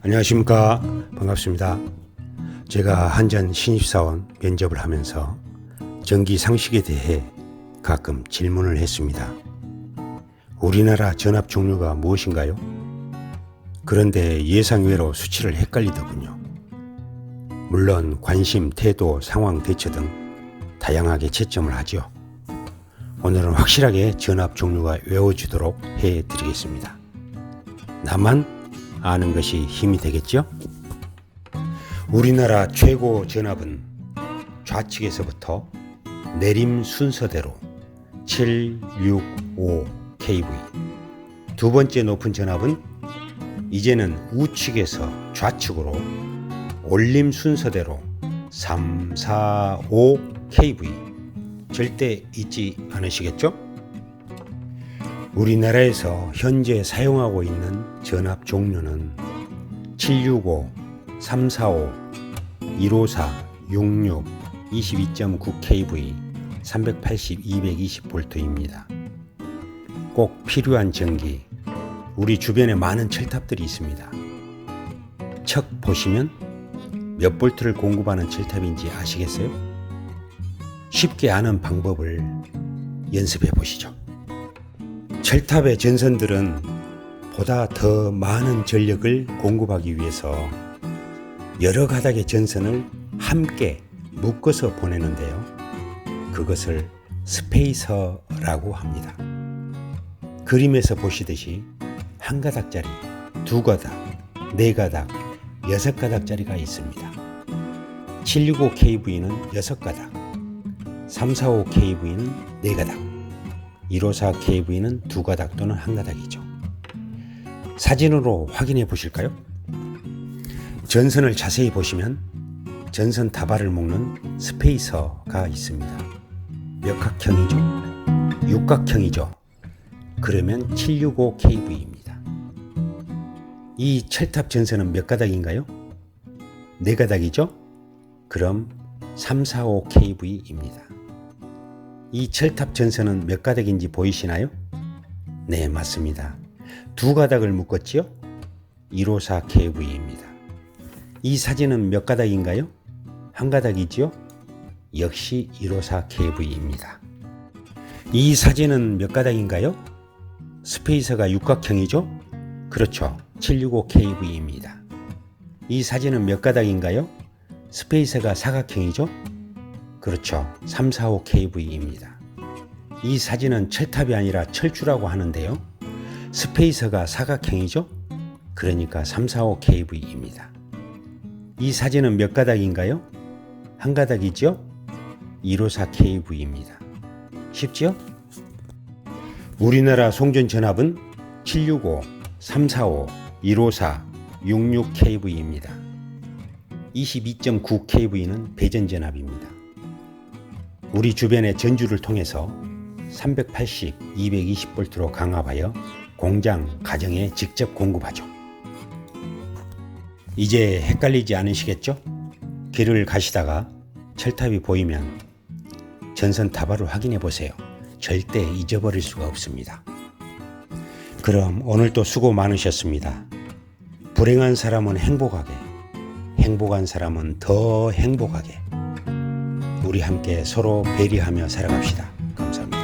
안녕하십니까. 반갑습니다. 제가 한전 신입사원 면접을 하면서 전기 상식에 대해 가끔 질문을 했습니다. 우리나라 전압 종류가 무엇인가요? 그런데 예상외로 수치를 헷갈리더군요. 물론 관심, 태도, 상황, 대처 등 다양하게 채점을 하죠. 오늘은 확실하게 전압 종류가 외워지도록 해드리겠습니다. 나만 아는 것이 힘이 되겠죠? 우리나라 최고 전압은 좌측에서부터 내림 순서대로 765 kV. 두 번째 높은 전압은 이제는 우측에서 좌측으로 올림 순서대로 345 kV. 절대 잊지 않으시겠죠? 우리나라에서 현재 사용하고 있는 전압 종류는 765, 345, 154, 66, 22.9kV, 380, 220V입니다. 꼭 필요한 전기, 우리 주변에 많은 철탑들이 있습니다. 척 보시면 몇 볼트를 공급하는 철탑인지 아시겠어요? 쉽게 아는 방법을 연습해 보시죠. 철탑의 전선들은 보다 더 많은 전력을 공급하기 위해서 여러 가닥의 전선을 함께 묶어서 보내는데요. 그것을 스페이서라고 합니다. 그림에서 보시듯이 한 가닥짜리, 두 가닥, 네 가닥, 여섯 가닥짜리가 있습니다. 765KV는 여섯 가닥, 345KV는 네 가닥, 154KV는 두 가닥 또는 한 가닥이죠. 사진으로 확인해 보실까요? 전선을 자세히 보시면 전선 다발을 묶는 스페이서가 있습니다. 몇 각형이죠? 육각형이죠. 그러면 765KV입니다. 이 철탑 전선은 몇 가닥인가요? 네 가닥이죠? 그럼 345KV입니다. 이 철탑 전선은 몇 가닥인지 보이시나요? 네, 맞습니다. 두 가닥을 묶었지요? 154KV입니다. 이 사진은 몇 가닥인가요? 한 가닥이지요? 역시 154KV입니다. 이 사진은 몇 가닥인가요? 스페이서가 육각형이죠? 그렇죠. 765KV입니다. 이 사진은 몇 가닥인가요? 스페이서가 사각형이죠? 그렇죠. 345KV입니다. 이 사진은 철탑이 아니라 철주라고 하는데요. 스페이서가 사각형이죠? 그러니까 345KV입니다. 이 사진은 몇 가닥인가요? 한 가닥이죠? 154KV입니다. 쉽죠? 우리나라 송전 전압은 765, 345, 154, 66KV입니다. 22.9KV는 배전 전압입니다. 우리 주변의 전주를 통해서 380, 220V로 강압하여 공장, 가정에 직접 공급하죠. 이제 헷갈리지 않으시겠죠? 길을 가시다가 철탑이 보이면 전선 다발을 확인해 보세요. 절대 잊어버릴 수가 없습니다. 그럼 오늘도 수고 많으셨습니다. 불행한 사람은 행복하게, 행복한 사람은 더 행복하게. 우리 함께 서로 배려하며 살아갑시다. 감사합니다.